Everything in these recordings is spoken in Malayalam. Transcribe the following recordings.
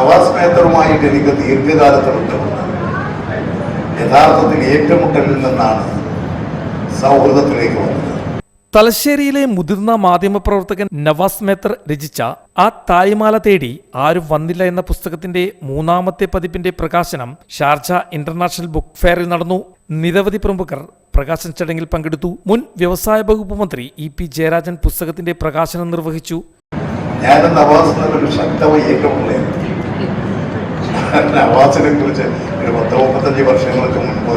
നവാസ് മേത്തറുമായിട്ട് എനിക്ക് ദീർഘകാലത്തെ ബന്ധമുണ്ട്. യഥാർത്ഥത്തിൽ ഏറ്റുമുട്ടലിൽ നിന്നാണ് സൗഹൃദത്തിലേക്ക് വന്നത്. തലശ്ശേരിയിലെ മുതിർന്ന മാധ്യമപ്രവർത്തകൻ നവാസ് മേത്തർ രചിച്ച ആ തായ്മാല തേടി ആരും വന്നില്ല എന്ന പുസ്തകത്തിന്റെ മൂന്നാമത്തെ പതിപ്പിന്റെ പ്രകാശനം ഷാർജ ഇന്റർനാഷണൽ ബുക്ക് ഫെയറിൽ നടന്നു. നിരവധി പ്രമുഖർ പ്രകാശന ചടങ്ങിൽ പങ്കെടുത്തു. മുൻ വ്യവസായ വകുപ്പ് മന്ത്രി ഇ പി ജയരാജൻ പുസ്തകത്തിന്റെ പ്രകാശനം നിർവഹിച്ചു. ഞാൻ നവാസ് ശക്തമായി നവാസിനെ കുറിച്ച് ഒരു പത്ത് മുപ്പത്തഞ്ച് വർഷങ്ങൾക്ക് മുൻപ്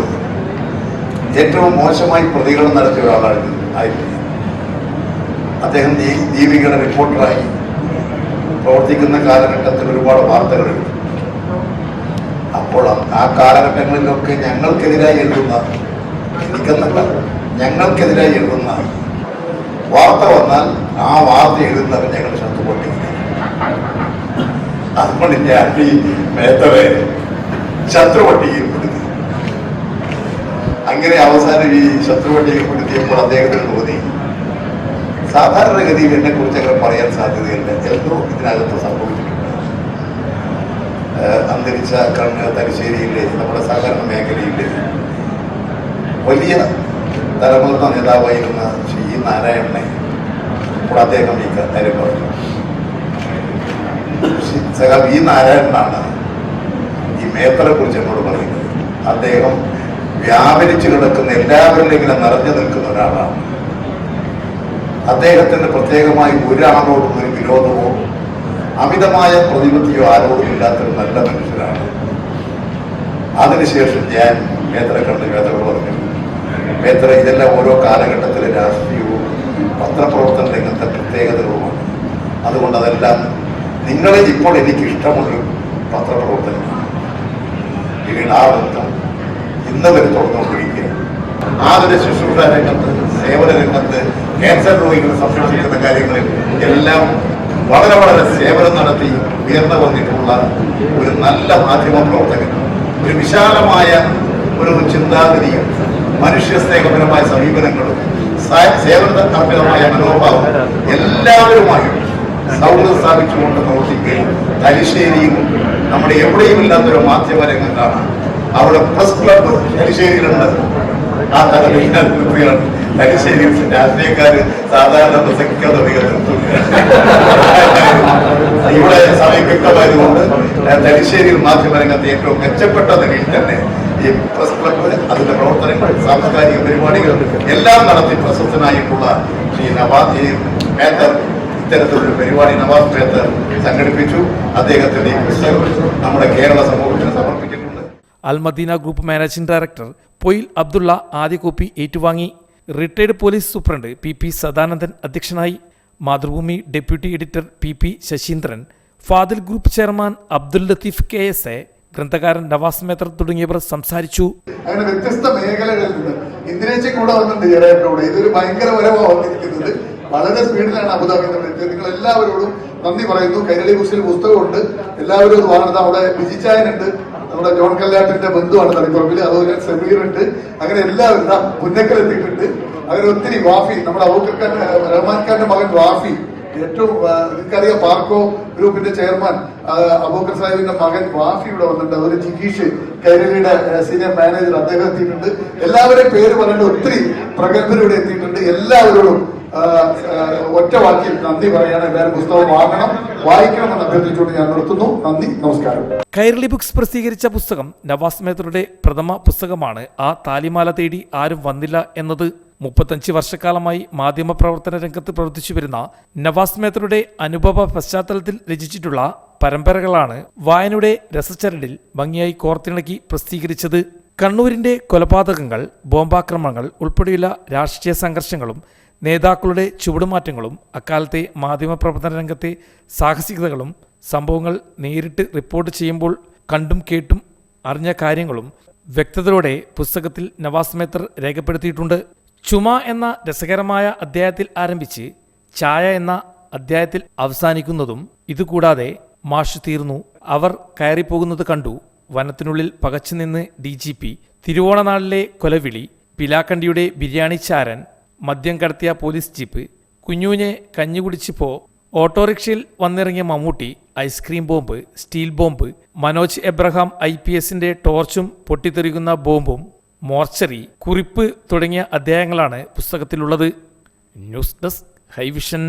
ഏറ്റവും മോശമായി പ്രതികരണം നടത്തിയ ഒരാളായിരുന്നു ആയിരുന്നു അദ്ദേഹം ദീപികയുടെ റിപ്പോർട്ടറായി പ്രവർത്തിക്കുന്ന കാലഘട്ടത്തിൽ ഒരുപാട് വാർത്തകൾ എഴുതി. അപ്പോൾ ആ- കാലഘട്ടങ്ങളിലൊക്കെ ഞങ്ങൾക്കെതിരായി എഴുതുന്ന എനിക്കെന്നല്ല ഞങ്ങൾക്കെതിരായി എഴുതുന്ന വാർത്ത വന്നാൽ ആ വാർത്ത എഴുതുന്നവർ ഞങ്ങൾ ഞാൻ ഈ മേത്തറെ ശത്രുപട്ടികയിൽപ്പെടുത്തി അങ്ങനെ അവസാനം ഈ ശത്രുപട്ടികപ്പെടുത്തിയപ്പോൾ അദ്ദേഹത്തിന് തോന്നി സാധാരണഗതിയിൽ എന്നെ കുറിച്ച് അങ്ങനെ പറയാൻ സാധ്യതയില്ല. എന്തോ ഇതിനകത്ത് സംഭവിച്ചിട്ടുണ്ട്. അന്തരിച്ച കണ്ണ് തലശ്ശേരിയിലെ നമ്മുടെ സഹകരണ മേഖലയിലെ വലിയ തലമുതിർന്ന നേതാവായിരുന്ന ശ്രീ. നാരായണനെ ഇപ്പോൾ അദ്ദേഹം ഈ കാര്യം പറഞ്ഞു. സഖാ വി നാരായണനാണ്. ഈ മേത്തറെ കുറിച്ച് എന്നോട് പറയുന്നത്. അദ്ദേഹം വ്യാപരിച്ചു കിടക്കുന്ന എല്ലാവരിലും ഇങ്ങനെ നിറഞ്ഞു നിൽക്കുന്ന ഒരാളാണ്. അദ്ദേഹത്തിന് പ്രത്യേകമായി ഒരാളോടും ഒരു വിരോധമോ അമിതമായ പ്രതിപത്തിയോ ആരോടും ഇല്ലാത്തൊരു നല്ല മനുഷ്യരാണ് അതിനുശേഷം ഞാൻ മേത്ര കണ്ട് മേത്ര പറഞ്ഞു മേത്ര ഇതെല്ലാം ഓരോ കാലഘട്ടത്തിലെ രാഷ്ട്രീയവും പത്രപ്രവർത്തന രംഗത്തെ പ്രത്യേകതകളുമാണ്. അതുകൊണ്ട് അതെല്ലാം നിങ്ങളെ ഇപ്പോൾ എനിക്ക് ഇഷ്ടമുള്ള പത്രപ്രവർത്തനമാണ് ബന്ധം ഇന്ന് വരെ തുറന്നുകൊണ്ടിരിക്കുക ആതുര ശുശ്രൂഷ രംഗത്ത് സേവന രംഗത്ത് ക്യാൻസർ രോഗികളെ സംരക്ഷിക്കുന്ന കാര്യങ്ങളിൽ എല്ലാം വളരെ വളരെ സേവനം നടത്തി ഉയർന്നു വന്നിട്ടുള്ള ഒരു നല്ല മാധ്യമ പ്രവർത്തകൻ. ഒരു വിശാലമായ ഒരു ചിന്താഗതിയും മനുഷ്യ സ്നേഹപരമായ സമീപനങ്ങളും സേവന അർപ്പിതമായ മനോഭാവം എല്ലാവരുമായും സൗഹൃദം സ്ഥാപിച്ചുകൊണ്ട് പ്രവർത്തിക്കുകയും തലശ്ശേരിയും നമ്മുടെ എവിടെയും ഇല്ലാത്തൊരു മാധ്യമ രംഗത്താണ് അവിടെ പ്രസ് ക്ലബ്ബ് തലശ്ശേരിയിലുണ്ട് ആ തലത്തിൽ ഞാൻ രാഷ്ട്രീയക്കാർ തലശ്ശേരിയിൽ സാധാരണ പ്രസംഗിക്കാതെ ഇവിടെ സമീപിക്കമായതുകൊണ്ട് തലശ്ശേരിയിൽ മാധ്യമരംഗത്ത് ഏറ്റവും മെച്ചപ്പെട്ട നിലയിൽ തന്നെ ഈ പ്രസ് ക്ലബ്ബ് അതിന്റെ പ്രവർത്തനങ്ങൾ സാംസ്കാരിക പരിപാടികൾ എല്ലാം നടത്തി പ്രശസ്തനായിട്ടുള്ള ശ്രീ നവാദ് മേത്തർ ഇത്തരത്തിലൊരു പരിപാടി നവാസ് മേത്ത് സംഘടിപ്പിച്ചു. അദ്ദേഹത്തിന്റെ ഈ പുസ്തകം നമ്മുടെ കേരള സമൂഹത്തിന് സമർപ്പിച്ചിട്ടുണ്ട്. Al Madina group managing director Poyil Abdulla ആദ്യ കോപ്പി ഏറ്റുവാങ്ങി. Retired police superintendent P P Sadanandan അധ്യക്ഷനായി. Mathrubhumi deputy editor P P Sasindran Fadil group chairman Abdul Latheef K S A ഗ്രന്ഥകാരൻ Navas Methar തുടങ്ങിയവർ സംസാരിച്ചു. അങ്ങനെ വ്യത്യസ്ത മേഖലകളിൽ നിന്ന് ഇന്ദിരേച്ചി കൂടെ വന്നിട്ടുണ്ട് ഇതൊരു ഭയങ്കര വരവാണ് വന്നിരിക്കുന്നത് വളരെ സ്പീഡിലാണ് അബുദാബി എത്തിയത് നിങ്ങൾ എല്ലാവരോടും നന്ദി പറയുന്നു. കൈരളി ബുക്സിൽ പുസ്തകമുണ്ട്. എല്ലാവരും അത് വാങ്ങുന്നത് അവിടെ വിജിച്ചായനുണ്ട് നമ്മുടെ ജോൺ കല്ലാട്ടിന്റെ ബന്ധുവാണ് തളിപ്പറമ്പിൽ. അതുപോലെ സമീർ ഉണ്ട് അങ്ങനെ എല്ലാവരും മുന്നക്കൽ എത്തിയിട്ടുണ്ട് അങ്ങനെ ഒത്തിരി വാഫി. നമ്മുടെ ഖാൻ റഹ്മാൻ ഖാന്റെ മകൻ വാഫി. ഏറ്റവും നിനക്കറിയാം പാർക്കോ ഗ്രൂപ്പിന്റെ ചെയർമാൻ അബൂക്കർ സാഹിബിന്റെ മകൻ വാഫി ഇവിടെ വന്നിട്ടുണ്ട്. അതുപോലെ ജിഗീഷ് കൈരളിയുടെ സീനിയർ മാനേജർ അദ്ദേഹം എത്തിയിട്ടുണ്ട്. എല്ലാവരെയും പേര് പറഞ്ഞിട്ട് ഒത്തിരി പ്രഗത്ഭർ എത്തിയിട്ടുണ്ട്. എല്ലാവരോടും ഒറ്റ വാക്കിൽ നന്ദി പറയാണ്. എല്ലാവരും പുസ്തകം വാങ്ങണം വായിക്കണമെന്ന് അഭ്യർത്ഥിച്ചുകൊണ്ട് ഞാൻ നിർത്തുന്നു. നന്ദി നമസ്കാരം. കൈരളി ബുക്സ് പ്രസിദ്ധീകരിച്ച പുസ്തകം നവാസ് മേത്തറുടെ പ്രഥമ പുസ്തകമാണ്. ആ താലിമാല തേടി ആരും വന്നില്ല എന്നത് മുപ്പത്തഞ്ച് വർഷക്കാലമായി മാധ്യമപ്രവർത്തന രംഗത്ത് പ്രവർത്തിച്ചു വരുന്ന നവാസ് മേത്തറുടെ അനുഭവ പശ്ചാത്തലത്തിൽ രചിച്ചിട്ടുള്ള പരമ്പരകളാണ് വായനയുടെ രസച്ചരടിൽ ഭംഗിയായി കോർത്തിണക്കി പ്രസിദ്ധീകരിച്ചത്. കണ്ണൂരിന്റെ കൊലപാതകങ്ങൾ ബോംബാക്രമണങ്ങൾ ഉൾപ്പെടെയുള്ള രാഷ്ട്രീയ സംഘർഷങ്ങളും നേതാക്കളുടെ ചുവടുമാറ്റങ്ങളും അക്കാലത്തെ മാധ്യമപ്രവർത്തന രംഗത്തെ സാഹസികതകളും സംഭവങ്ങൾ നേരിട്ട് റിപ്പോർട്ട് ചെയ്യുമ്പോൾ കണ്ടും കേട്ടും അറിഞ്ഞ കാര്യങ്ങളും വ്യക്തതയോടെ പുസ്തകത്തിൽ നവാസ് മേത്തർ രേഖപ്പെടുത്തിയിട്ടുണ്ട്. ചുമ എന്ന രസകരമായ അധ്യായത്തിൽ ആരംഭിച്ച് ചായ എന്ന അധ്യായത്തിൽ അവസാനിക്കുന്നതും ഇതുകൂടാതെ മാഷ് തീർന്നു. അവർ കയറിപ്പോകുന്നത് കണ്ടു. വനത്തിനുള്ളിൽ പകച്ചുനിന്ന് ഡി ജി പി തിരുവോണനാളിലെ കൊലവിളി പിലാക്കണ്ടിയുടെ ബിരിയാണി ചാരൻ മദ്യം കടത്തിയ പോലീസ് ജീപ്പ് കുഞ്ഞുവിനെ കഞ്ഞി കുടിച്ചിപ്പോ ഓട്ടോറിക്ഷയിൽ വന്നിറങ്ങിയ Mammootty ice cream bomb steel bomb Manoj Abraham I P എസിന്റെ ടോർച്ചും പൊട്ടിത്തെറിക്കുന്ന ബോംബും മോർച്ചറി കുറിപ്പ് തുടങ്ങിയ അധ്യായങ്ങളാണ് പുസ്തകത്തിലുള്ളത്. News desk hi vision.